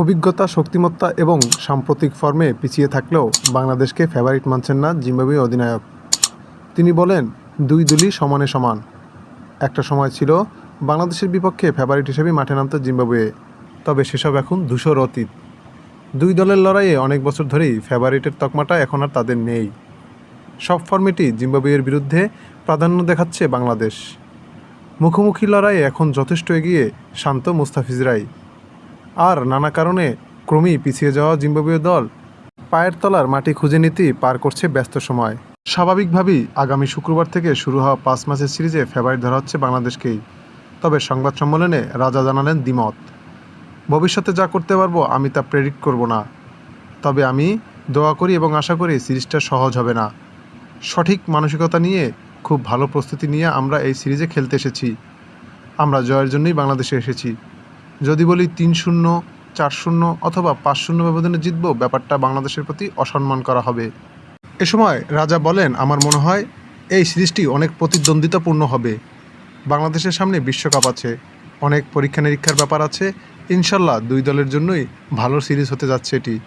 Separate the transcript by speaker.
Speaker 1: অভিজ্ঞতা, শক্তিমত্তা এবং সাম্প্রতিক ফর্মে পিছিয়ে থাকলেও বাংলাদেশকে ফেভারিট মানছেন না জিম্বাবুয়ে অধিনায়ক। তিনি বলেন, দুই দলই সমানে সমান। একটা সময় ছিল, বাংলাদেশের বিপক্ষে ফেভারিট হিসেবে মাঠে নামত জিম্বাবুয়ে, তবে সেসব এখন ধূসর অতীত। দুই দলের লড়াইয়ে অনেক বছর ধরেই ফেভারিটের তকমাটা এখন আর তাদের নেই। সব ফর্মেটই জিম্বাবুয়ের বিরুদ্ধে প্রাধান্য দেখাচ্ছে বাংলাদেশ। মুখোমুখি লড়াইয়ে এখন যথেষ্ট এগিয়ে শান্ত মুস্তাফিজরাই। আর নানা কারণে ক্রমেই পিছিয়ে যাওয়া জিম্বাবুয়ে দল পায়ের তলার মাটি খুঁজে নিতেই পার করছে ব্যস্ত সময়। স্বাভাবিকভাবেই আগামী শুক্রবার থেকে শুরু হওয়া পাঁচ ম্যাচের সিরিজে ফেভারিট ধরা হচ্ছে বাংলাদেশকেই। তবে সংবাদ সম্মেলনে রাজা জানালেন দ্বিমত। ভবিষ্যতে যা করতে পারব আমি তা প্রেডিক্ট করব না। তবে আমি দোয়া করি এবং আশা করি সিরিজটা সহজ হবে না। সঠিক মানসিকতা নিয়ে খুব ভালো প্রস্তুতি নিয়ে আমরা এই সিরিজে খেলতে এসেছি। আমরা জয়ের জন্যই বাংলাদেশে এসেছি। যদি বলি তিন শূন্য, চার শূন্য অথবা পাঁচ শূন্য ব্যবধানে জিতব, ব্যাপারটা বাংলাদেশের প্রতি অসম্মান করা হবে। এ সময় রাজা বলেন, আমার মনে হয় এই সিরিজটি অনেক প্রতিদ্বন্দ্বিতাপূর্ণ হবে। বাংলাদেশের সামনে বিশ্বকাপ আছে, অনেক পরীক্ষা নিরীক্ষার ব্যাপার আছে। ইনশাল্লাহ দুই দলের জন্যই ভালো সিরিজ হতে যাচ্ছে এটি।